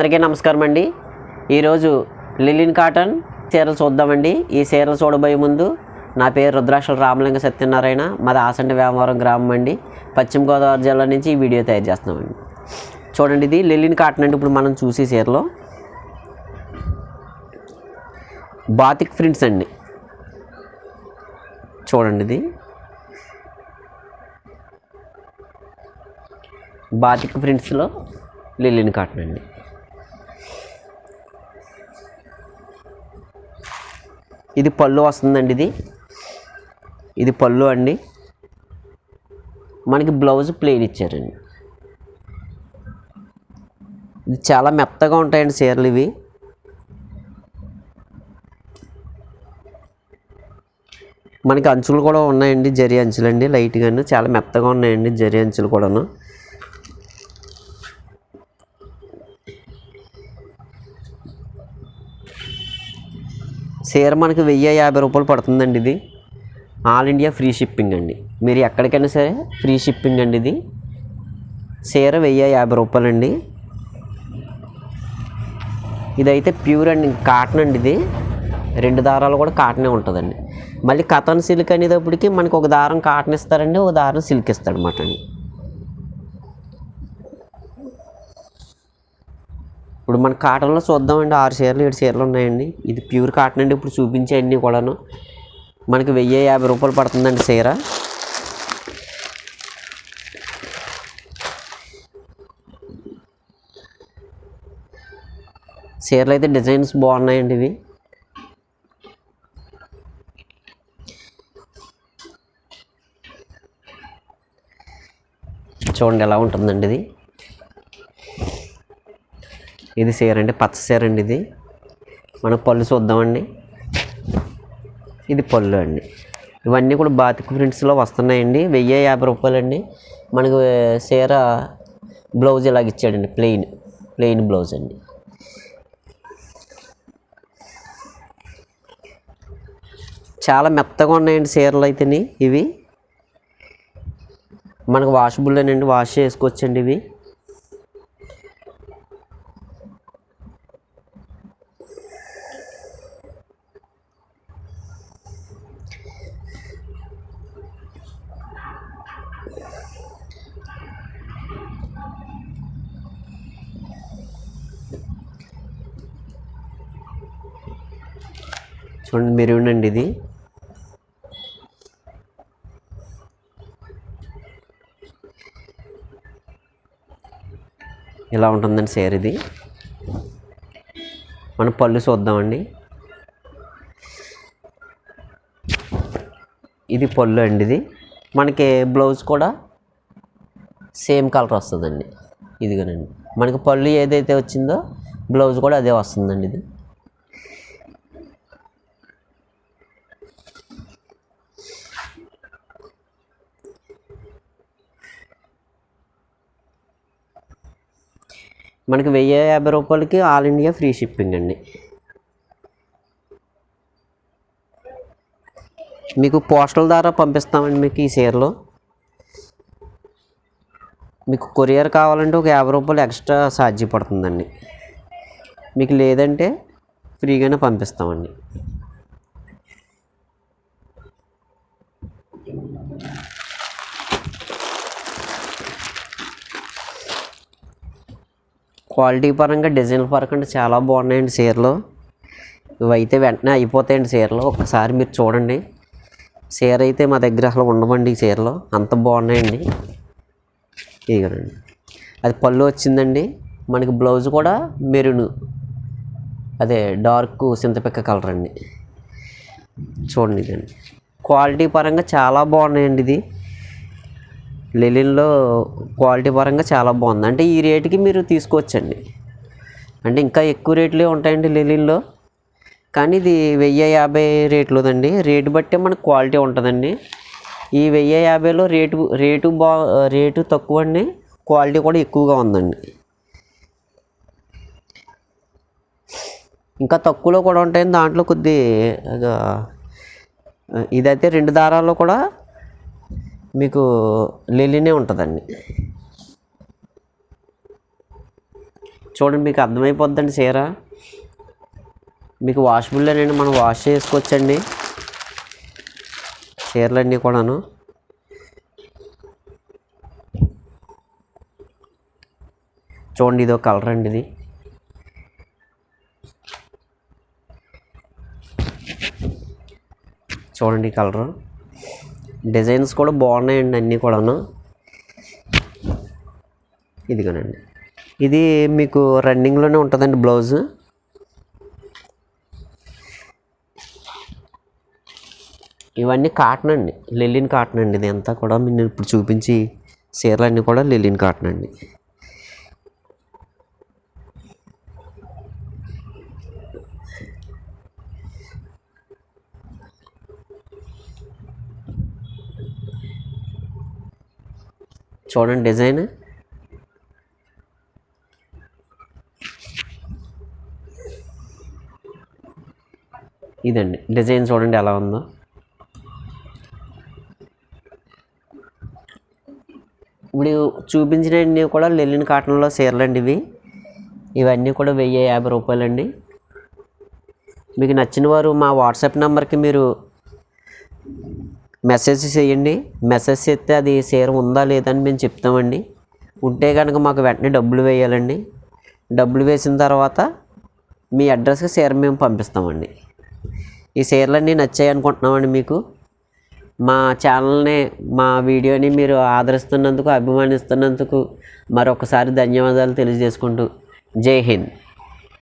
అందరికీ నమస్కారం అండి. ఈరోజు లిలిన్ కాటన్ చీరలు చూద్దామండి. ఈ చీరలు చూడబోయే ముందు నా పేరు రుద్రాక్షల రామలింగ సత్యనారాయణ. మాది ఆసంటి వ్యాపారం గ్రామం అండి. పశ్చిమ గోదావరి జిల్లా నుంచి ఈ వీడియో తయారు చేస్తున్నామండి. చూడండి ఇది లిలిన్ కాటన్ అండి. ఇప్పుడు మనం చూసే చీరలో బాతిక్ ప్రింట్స్ అండి. చూడండి ఇది బాతిక్ ప్రింట్స్లో లిలిన్ కాటన్ అండి. ఇది పళ్ళు వస్తుందండి ఇది. ఇది పళ్ళు అండి. మనకి బ్లౌజ్ ప్లెయిన్ ఇచ్చారండి. ఇది చాలా మెత్తగా ఉంటాయండి చీరలు ఇవి. మనకి అంచులు కూడా ఉన్నాయండి జరి అంచులు అండి లైట్గాను. చాలా మెత్తగా ఉన్నాయండి జరి అంచులు కూడాను. చీర మనకి వెయ్యి యాభై రూపాయలు పడుతుందండి ఇది. ఆల్ ఇండియా ఫ్రీ షిప్పింగ్ అండి. మీరు ఎక్కడికైనా సరే ఫ్రీ షిప్పింగ్ అండి ఇది. చీర వెయ్యి యాభై రూపాయలండి. ఇదైతే ప్యూర్ అండి కాటన్ అండి ఇది. రెండు దారాలు కూడా కాటనే ఉంటుందండి. మళ్ళీ కథన్ సిల్క్ అనేటప్పటికి మనకి ఒక దారం కాటన్ ఇస్తారండి ఒక దారం సిల్క్ ఇస్తాడు అనమాట అండి. ఇప్పుడు మన కాటన్లో చూద్దామండి ఆరు చీరలు ఏడు చీరలు ఉన్నాయండి. ఇది ప్యూర్ కాటన్ అండి ఇప్పుడు చూపించే అన్నీ కూడాను. మనకి వెయ్యి యాభై రూపాయలు పడుతుందండి చీర. చీరలు అయితే డిజైన్స్ బాగున్నాయండి ఇవి. చూడండి ఎలా ఉంటుందండి ఇది. ఇది చీర అండి పచ్చ చీర అండి ఇది. మనం పళ్ళు చూద్దామండి. ఇది పళ్ళు అండి. ఇవన్నీ కూడా బాతిక్ ప్రింట్స్లో వస్తున్నాయండి. వెయ్యి యాభై రూపాయలండి. మనకు చీర బ్లౌజ్ ఇలాగ ఇచ్చాడండి ప్లెయిన్ ప్లెయిన్ బ్లౌజ్ అండి. చాలా మెత్తగా ఉన్నాయండి చీరలు అయితేని ఇవి. మనకు వాషబుల్ అండి వాష్ చేసుకోవచ్చండి ఇవి. చూడండి మీరు అండి ఇది. ఇలా ఉంటుందండి సేర్ ఇది? మనం పళ్ళు చూద్దామండి. ఇది పళ్ళు అండి ఇది. మనకి బ్లౌజ్ కూడా సేమ్ కలర్ వస్తుందండి. ఇదిగోనండి. మనకి పళ్ళు ఏదైతే వచ్చిందో బ్లౌజ్ కూడా అదే వస్తుందండి ఇది. మనకి వెయ్యి యాభై రూపాయలకి ఆల్ ఇండియా ఫ్రీ షిప్పింగ్ అండి. మీకు పోస్టల్ ద్వారా పంపిస్తామండి మీకు ఈ చీరలో మీకు కొరియర్ కావాలంటే ఒక యాభై రూపాయలు ఎక్స్ట్రా ఛార్జీ పడుతుందండి. మీకు లేదంటే ఫ్రీగానే పంపిస్తామండి. క్వాలిటీ పరంగా డిజైన్ పరంగా చాలా బాగున్నాయండి చీరలు. ఇవైతే వెంటనే అయిపోతాయండి చీరలు. ఒకసారి మీరు చూడండి. చీర అయితే మా దగ్గర అసలు ఉండమండి ఈ చీరలు. అంత బాగున్నాయండి. ఇదిగోనండి. అది పళ్ళు వచ్చిందండి. మనకి బ్లౌజ్ కూడా మెరూన్. అదే డార్క్ సింతపిక్క కలర్ అండి. చూడండి ఇదండి. క్వాలిటీ పరంగా చాలా బాగున్నాయండి ఇది. లెలిన్లో క్వాలిటీ పరంగా చాలా బాగుంది. అంటే ఈ రేటుకి మీరు తీసుకోవచ్చండి. అంటే ఇంకా ఎక్కువ రేట్లే ఉంటాయండి లెలిన్లో కానీ ఇది వెయ్యి యాభై రేట్లోదండి. రేటు బట్టే మనకు క్వాలిటీ ఉంటుందండి. ఈ వెయ్యి యాభైలో రేటు రేటు బా రేటు తక్కువ అండి క్వాలిటీ కూడా ఎక్కువగా ఉందండి. ఇంకా తక్కువలో కూడా ఉంటాయండి. దాంట్లో కొద్ది ఇదైతే రెండు దారాల్లో కూడా మీకు లిలీనే ఉంటుందండి. చూడండి మీకు అర్థమైపోద్దండి చీర? మీకు వాషబుల్లోనండి మనం వాష్ చేసుకోవచ్చండి. చీరలన్నీ కూడాను. చూడండి ఇది కలర్ అండి ఇది. చూడండి కలరు డిజైన్స్ కూడా బాగున్నాయండి అన్నీ కూడాను. ఇదిగోనండి. ఇది మీకు రన్నింగ్లోనే ఉంటుందండి బ్లౌజ్. ఇవన్నీ కాటన్ అండి. లెలిన్ కాటన్ అండి ఇది అంతా కూడా. నేను ఇప్పుడు చూపించి చీరలన్నీ కూడా లెలిన్ కాటన్ అండి. చూడండి డిజైన్. ఇదండి డిజైన్ చూడండి ఎలా ఉందో. ఇప్పుడు చూపించినవి కూడా లెల్లిన్ కాటన్లో చీరలండి ఇవి. ఇవన్నీ కూడా వెయ్యి యాభై రూపాయలండి. మీకు నచ్చిన వారు మా వాట్సాప్ నెంబర్కి మీరు మెసేజ్ చేయండి. మెసేజ్ చేస్తే అది చీర ఉందా లేదా అని మేము చెప్తామండి. ఉంటే కనుక మాకు వెంటనే డబ్బులు వేయాలండి. డబ్బులు వేసిన తర్వాత మీ అడ్రస్కి చీర మేము పంపిస్తామండి. ఈ చీరలన్నీ నచ్చాయి అనుకుంటున్నామండి మీకు. మా ఛానల్ని మా వీడియోని మీరు ఆదరిస్తున్నందుకు అభిమానిస్తున్నందుకు మరొకసారి ధన్యవాదాలు తెలియజేసుకుంటూ జై హింద్.